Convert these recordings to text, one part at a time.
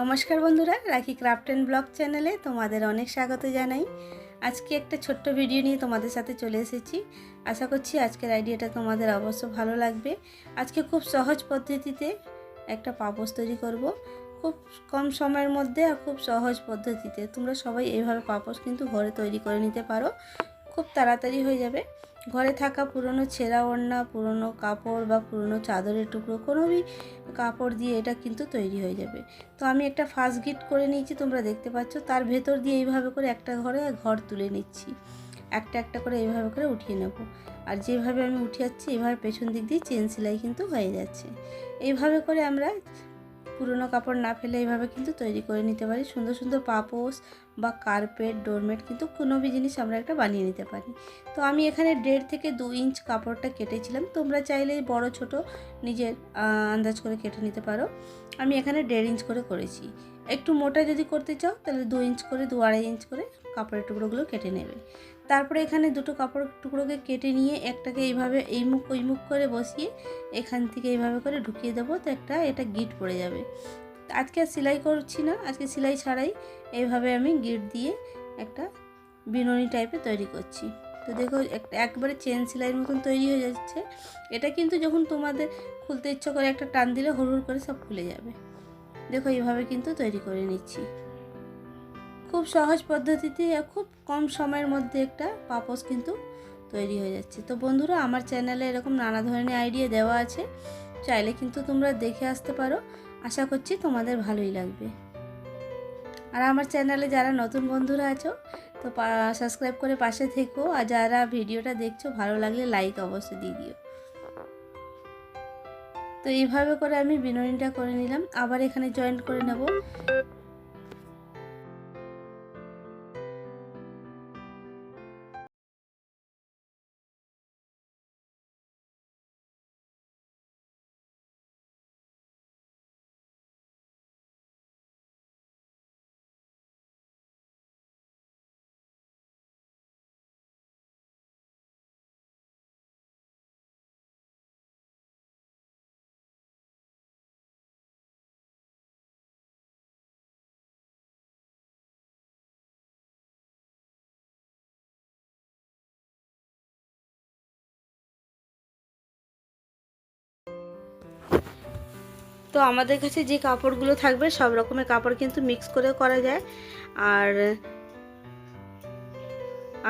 নমস্কার বন্ধুরা, রাখি ক্রাফট অ্যান্ড ব্লগ চ্যানেলে তোমাদের অনেক স্বাগত জানাই। আজকে একটা ছোট্ট ভিডিও নিয়ে তোমাদের সাথে চলে এসেছি। আশা করছি আজকের আইডিয়াটা তোমাদের অবশ্য ভালো লাগবে। আজকে খুব সহজ পদ্ধতিতে একটা পাপোশ তৈরি করব। খুব কম সময়ের মধ্যে আর খুব সহজ পদ্ধতিতে। তোমরা সবাই এইভাবে পাপোশ কিন্তু ঘরে তৈরি করে নিতে পারো। খুব তাড়াতাড়ি হয়ে যাবে। ঘরে থাকা পুরনো ছেঁড়া ওড়না, পুরনো কাপড় বা পুরনো চাদরের টুকরো কোনোই কাপড় দিয়ে এটা কিন্তু তৈরি হয়ে যাবে। তো আমি একটা ফার্স্ট গিট করে নিয়েছি, তোমরা দেখতে পাচ্ছ। তার ভেতর দিয়ে এইভাবে করে একটা ঘরে ঘর তুলে নিচ্ছি। একটা একটা করে এইভাবে করে উঠিয়ে নেব। আর যেভাবে আমি উঠে যাচ্ছি এইভাবে পেছন দিক দিয়ে চেন সেলাই কিন্তু হয়ে যাচ্ছে। এইভাবে করে আমরা পুরনো কাপড় না ফেলে এইভাবে কিন্তু তৈরি করে নিতে পারি। সুন্দর সুন্দর পাপোশ বা কার্পেট, ডোরমেট কিন্তু কোনো বি জিনিস আমরা একটা বানিয়ে নিতে পারি। তো আমি এখানে দেড় থেকে দু ইঞ্চ কাপড়টা কেটেছিলাম। তোমরা চাইলে বড়, ছোট নিজের আন্দাজ করে কেটে নিতে পারো। আমি এখানে দেড় ইঞ্চ করে করেছি। একটু মোটা যদি করতে চাও তাহলে দু ইঞ্চ করে, দু আড়াই ইঞ্চ করে কাপড়ের টুকরোগুলো কেটে নেবে। তারপরে এখানে দুটো কাপড়ের টুকরোকে কেটে নিয়ে একটাকে এইভাবে এই মুখ, ওই মুখ করে বসিয়ে এখান থেকে এইভাবে করে ঢুকিয়ে দেবো, তো একটা এটা গিট পড়ে যাবে। আজকে আর সেলাই করছি না, আজকে সেলাই ছাড়াই এইভাবে আমি গিট দিয়ে একটা বিনুনি টাইপের তৈরি করছি। তো দেখো একটা একবারে চেন সেলাইয়ের মতন তৈরি হয়ে যাচ্ছে। এটা কিন্তু যখন তোমাদের খুলতে ইচ্ছা করে একটা টান দিলে হুড় করে সব খুলে যাবে। দেখো এইভাবে কিন্তু তৈরি করে নিচ্ছি। খুব সহজ পদ্ধতিতে খুব কম সময়ের মধ্যে একটা পাপোশ কিন্তু তৈরি হয়ে যাচ্ছে। তো বন্ধুরা, আমার চ্যানেলে এরকম নানা ধরনের আইডিয়া দেওয়া আছে। চাইলে কিন্তু তোমরা দেখে আসতে পারো। আশা করছি তোমাদের ভালোই লাগবে। আর আমার চ্যানেলে যারা নতুন বন্ধুরা আছো, তো সাবস্ক্রাইব করে পাশে থেকো। আর যারা ভিডিওটা দেখছ, ভালো লাগলে লাইক অবশ্যই দিয়ে দিও। তো এইভাবে করে আমি বিনোদিনটা করে নিলাম। আবার এখানে জয়েন্ট করে নেব। তো আমাদের কাছে যে কাপড়গুলো থাকবে সব রকমের কাপড় কিন্তু মিক্স করে করা যায়। আর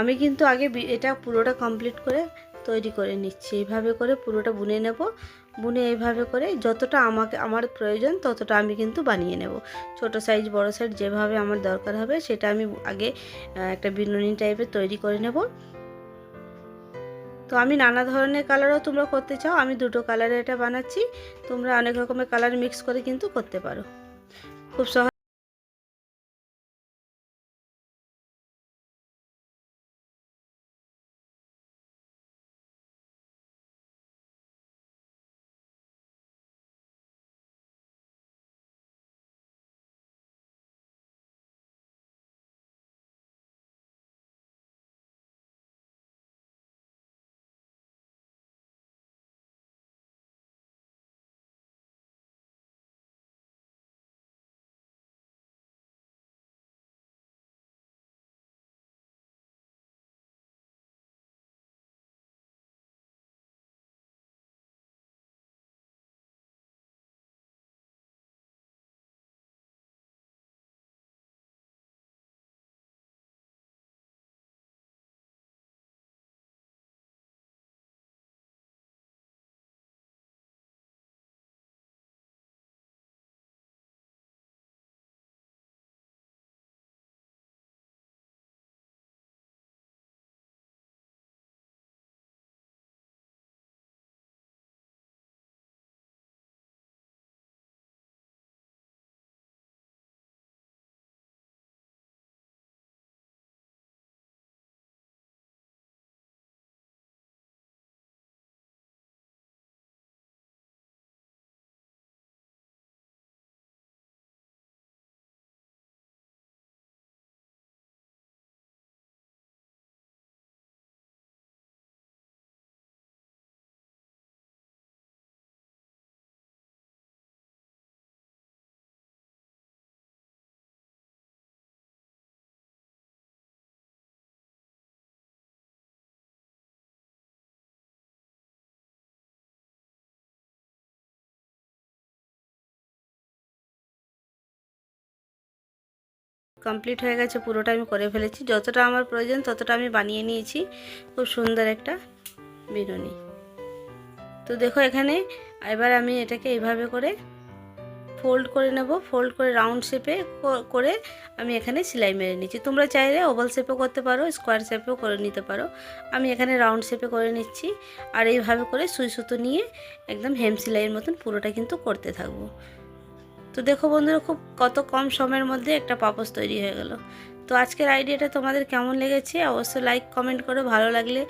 আমি কিন্তু আগে এটা পুরোটা কমপ্লিট করে তৈরি করে নিচ্ছি। এইভাবে করে পুরোটা বুনে নেব। বুনে এইভাবে করে যতটা আমাকে, আমার প্রয়োজন ততটা আমি কিন্তু বানিয়ে নেব। ছোট সাইজ বড় সাইজ যেভাবে আমার দরকার হবে সেটা আমি আগে একটা বিনুনি টাইপের তৈরি করে নেব। তো আমি নানা ধরনের কালারও তোমরা করতে চাও, আমি দুটো কালারে এটা বানাচ্ছি। তোমরা অনেক রকমের কালার মিক্স করে কিন্তু করতে পারো। খুব সহজ কমপ্লিট হয়ে গেছে, পুরোটা আমি করে ফেলেছি। যতটা আমার প্রয়োজন, ততটা আমি বানিয়ে নিয়েছি। খুব সুন্দর একটা বিনুনি তো দেখো এখানে, এবার আমি এটাকে এইভাবে করে ফোল্ড করে নেব। ফোল্ড করে রাউন্ড শেপে করে আমি এখানে সেলাই মেরে নিচ্ছি। তোমরা চাইলে ওভাল শেপও করতে পারো স্কোয়ার শেপেও করে নিতে পারো। আমি এখানে রাউন্ড শেপে করে নিচ্ছি। আর এইভাবে করে সুই সুতো নিয়ে একদম হেম সেলাইয়ের মতন পুরোটা কিন্তু করতে থাকব। তো দেখো বন্ধুরা, খুব কত কম সময়ের মধ্যে একটা পাপোস তৈরি হয়ে গেল। তো আজকের আইডিয়াটা তোমাদের কেমন লেগেছে? অবশ্যই লাইক কমেন্ট করো। ভালো লাগলে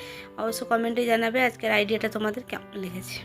অবশ্য কমেন্টে জানাবে আজকের আইডিয়াটা তোমাদের কেমন লেগেছে।